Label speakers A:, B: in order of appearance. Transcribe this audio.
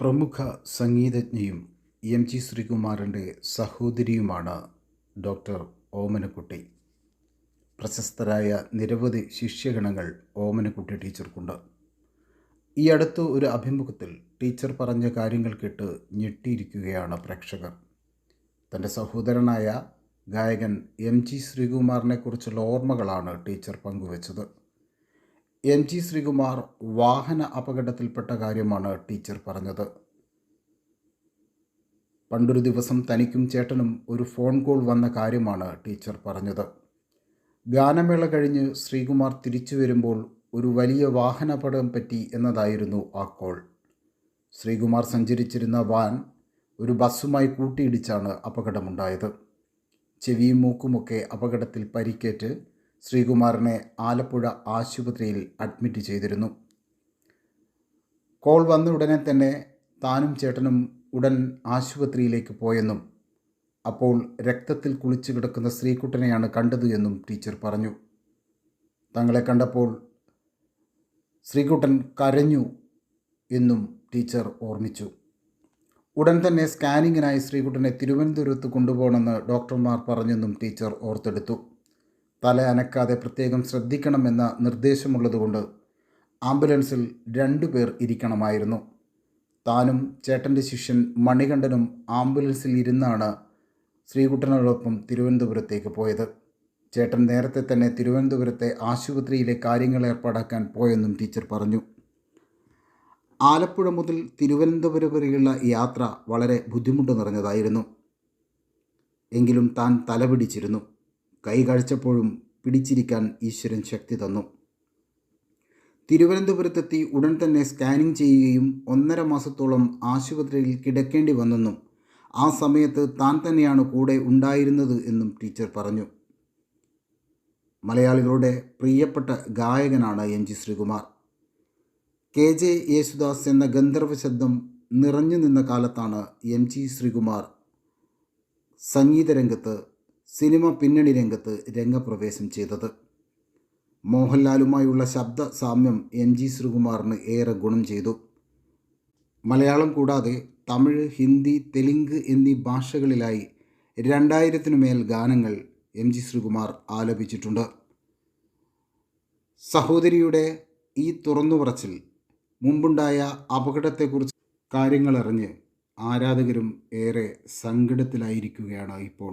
A: പ്രമുഖ സംഗീതജ്ഞയും M G ശ്രീകുമാറിന്റെ സഹോദരിയുമാണ് ഡോക്ടർ ഓമനക്കുട്ടി. പ്രശസ്തരായ നിരവധി ശിഷ്യഗണങ്ങൾ ഓമനക്കുട്ടി ടീച്ചർക്കുണ്ട്. ഈ അടുത്ത് ഒരു അഭിമുഖത്തിൽ ടീച്ചർ പറഞ്ഞ കാര്യങ്ങൾ കേട്ട് ഞെട്ടിയിരിക്കുകയാണ് പ്രേക്ഷകർ. തന്റെ സഹോദരനായ ഗായകൻ എം ജി ശ്രീകുമാറിനെക്കുറിച്ചുള്ള ഓർമ്മകളാണ് ടീച്ചർ പങ്കുവച്ചത്. എം ജി ശ്രീകുമാർ വാഹന അപകടത്തിൽപ്പെട്ട കാര്യമാണ് ടീച്ചർ പറഞ്ഞത്. പണ്ടൊരു ദിവസം തനിക്കും ചേട്ടനും ഒരു ഫോൺ കോൾ വന്ന കാര്യമാണ് ടീച്ചർ പറഞ്ഞത്. ഗാനമേള കഴിഞ്ഞ് ശ്രീകുമാർ തിരിച്ചു വരുമ്പോൾ ഒരു വലിയ വാഹനപടം പറ്റി എന്നതായിരുന്നു ആ കോൾ. ശ്രീകുമാർ സഞ്ചരിച്ചിരുന്ന വാൻ ഒരു ബസ്സുമായി കൂട്ടിയിടിച്ചാണ് അപകടമുണ്ടായത്. ചെവിയും മൂക്കുമൊക്കെ അപകടത്തിൽ പരിക്കേറ്റ് ശ്രീകുമാറിനെ ആലപ്പുഴ ആശുപത്രിയിൽ അഡ്മിറ്റ് ചെയ്തിരുന്നു. കോൾ വന്ന ഉടനെ തന്നെ താനും ചേട്ടനും ഉടൻ ആശുപത്രിയിലേക്ക് പോയെന്നും അപ്പോൾ രക്തത്തിൽ കുളിച്ചു കിടക്കുന്ന ശ്രീകുട്ടനെയാണ് കണ്ടത് എന്നും ടീച്ചർ പറഞ്ഞു. തങ്ങളെ കണ്ടപ്പോൾ ശ്രീകുട്ടൻ കരഞ്ഞു എന്നും ടീച്ചർ ഓർമ്മിച്ചു. ഉടൻ തന്നെ സ്കാനിങ്ങിനായി ശ്രീകുട്ടനെ തിരുവനന്തപുരത്ത് കൊണ്ടുപോകണമെന്ന് ഡോക്ടർമാർ പറഞ്ഞെന്നും ടീച്ചർ ഓർത്തെടുത്തു. തല അനക്കാതെ പ്രത്യേകം ശ്രദ്ധിക്കണമെന്ന നിർദ്ദേശമുള്ളതുകൊണ്ട് ആംബുലൻസിൽ രണ്ടു പേർ ഇരിക്കണമായിരുന്നു. താനും ചേട്ടന്റെ ശിഷ്യൻ മണികണ്ഠനും ആംബുലൻസിൽ ഇരുന്നാണ് ശ്രീകുട്ടനോടൊപ്പം തിരുവനന്തപുരത്തേക്ക് പോയത്. ചേട്ടൻ നേരത്തെ തന്നെ തിരുവനന്തപുരത്തെ ആശുപത്രിയിലെ കാര്യങ്ങൾ ഏർപ്പാടാക്കാൻ പോയെന്നും ടീച്ചർ പറഞ്ഞു. ആലപ്പുഴ മുതൽ തിരുവനന്തപുരം വരെയുള്ള യാത്ര വളരെ ബുദ്ധിമുട്ട് നിറഞ്ഞതായിരുന്നു. എങ്കിലും താൻ തലപിടിച്ചിരുന്നു. കൈ കഴിച്ചപ്പോഴും പിടിച്ചിരിക്കാൻ ഈശ്വരൻ ശക്തി തന്നു. തിരുവനന്തപുരത്തെത്തി ഉടൻ തന്നെ സ്കാനിംഗ് ചെയ്യുകയും ഒന്നര മാസത്തോളം ആശുപത്രിയിൽ കിടക്കേണ്ടി വന്നെന്നും ആ സമയത്ത് താൻ തന്നെയാണ് കൂടെ ഉണ്ടായിരുന്നത് എന്നും ടീച്ചർ പറഞ്ഞു. മലയാളികളുടെ പ്രിയപ്പെട്ട ഗായകനാണ് M G Sreekumar. K J Yesudas എന്ന ഗന്ധർവ ശബ്ദം നിറഞ്ഞു നിന്ന കാലത്താണ് എം ജി ശ്രീകുമാർ സംഗീതരംഗത്ത് സിനിമ പിന്നണി രംഗത്ത് രംഗപ്രവേശം ചെയ്തത്. മോഹൻലാലുമായുള്ള ശബ്ദ സാമ്യം എം ജി ശ്രീകുമാറിന് ഏറെ ഗുണം ചെയ്തു. മലയാളം കൂടാതെ തമിഴ് ഹിന്ദി തെലുങ്ക് എന്നീ ഭാഷകളിലായി രണ്ടായിരത്തിനു മേൽ ഗാനങ്ങൾ എം ജി ശ്രീകുമാർ ആലപിച്ചിട്ടുണ്ട്. സഹോദരിയുടെ ഈ തുറന്നുപറച്ചിൽ മുമ്പുണ്ടായ അപകടത്തെക്കുറിച്ച് കാര്യങ്ങളറിഞ്ഞ് ആരാധകരും ഏറെ സങ്കടത്തിലായിരിക്കുകയാണ് ഇപ്പോൾ.